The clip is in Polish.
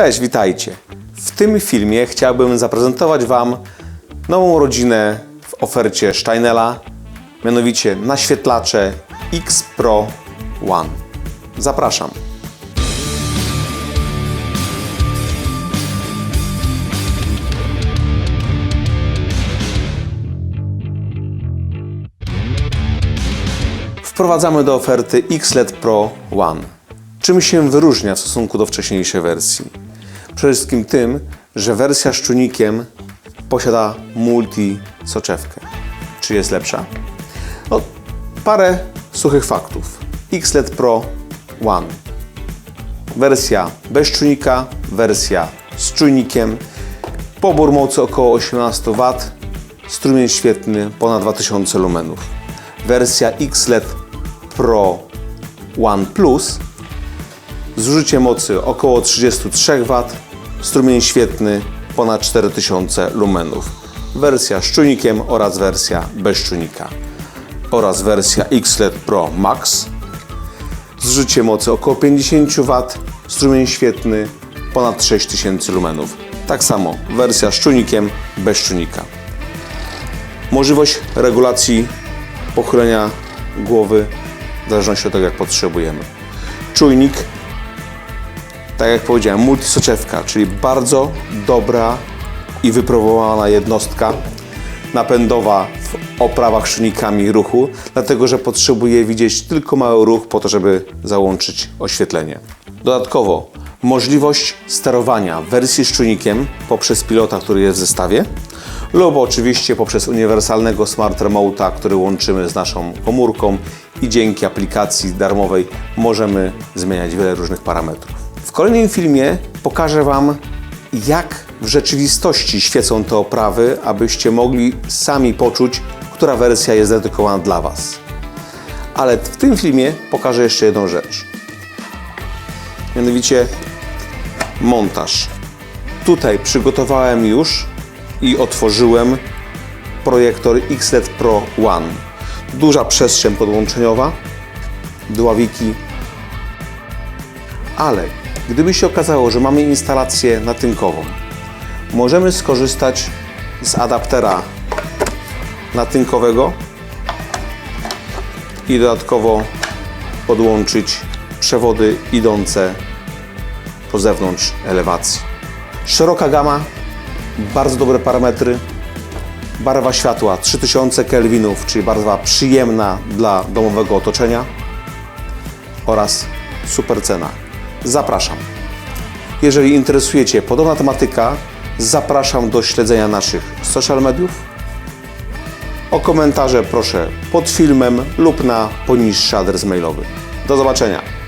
Cześć, witajcie. W tym filmie chciałbym zaprezentować Wam nową rodzinę w ofercie Steinela, mianowicie naświetlacze X Pro One. Zapraszam. Wprowadzamy do oferty XLED Pro One. Czym się wyróżnia w stosunku do wcześniejszej wersji? Przede wszystkim tym, że wersja z czujnikiem posiada multi-soczewkę. Czy jest lepsza? No, parę suchych faktów. XLED Pro One. Wersja bez czujnika, wersja z czujnikiem. Pobór mocy około 18 W, strumień świetny ponad 2000 lumenów. Wersja XLED Pro One Plus zużycie mocy około 33 W, strumień świetny ponad 4000 lumenów. Wersja z czujnikiem oraz wersja bez czujnika. Oraz wersja XLED Pro Max. Zużycie mocy około 50 W, strumień świetny ponad 6000 lumenów. Tak samo wersja z czujnikiem bez czujnika. Możliwość regulacji pochylenia głowy w zależności od tego, jak potrzebujemy. Czujnik, tak jak powiedziałem, multisoczewka, czyli bardzo dobra i wypróbowana jednostka napędowa w oprawach z czujnikami ruchu, dlatego że potrzebuje widzieć tylko mały ruch po to, żeby załączyć oświetlenie. Dodatkowo możliwość sterowania wersji z czujnikiem poprzez pilota, który jest w zestawie, lub oczywiście poprzez uniwersalnego Smart Remote'a, który łączymy z naszą komórką i dzięki aplikacji darmowej możemy zmieniać wiele różnych parametrów. W kolejnym filmie pokażę Wam, jak w rzeczywistości świecą te oprawy, abyście mogli sami poczuć, która wersja jest dedykowana dla Was. Ale w tym filmie pokażę jeszcze jedną rzecz. Mianowicie montaż. Tutaj przygotowałem już i otworzyłem projektor XLED Pro One. Duża przestrzeń podłączeniowa, dławiki, ale gdyby się okazało, że mamy instalację natynkową, możemy skorzystać z adaptera natynkowego i dodatkowo podłączyć przewody idące po zewnątrz elewacji. Szeroka gama, bardzo dobre parametry. Barwa światła 3000 kelwinów, czyli barwa przyjemna dla domowego otoczenia oraz super cena. Zapraszam. Jeżeli interesuje Cię podobna tematyka, zapraszam do śledzenia naszych social mediów. O komentarze proszę pod filmem lub na poniższy adres mailowy. Do zobaczenia.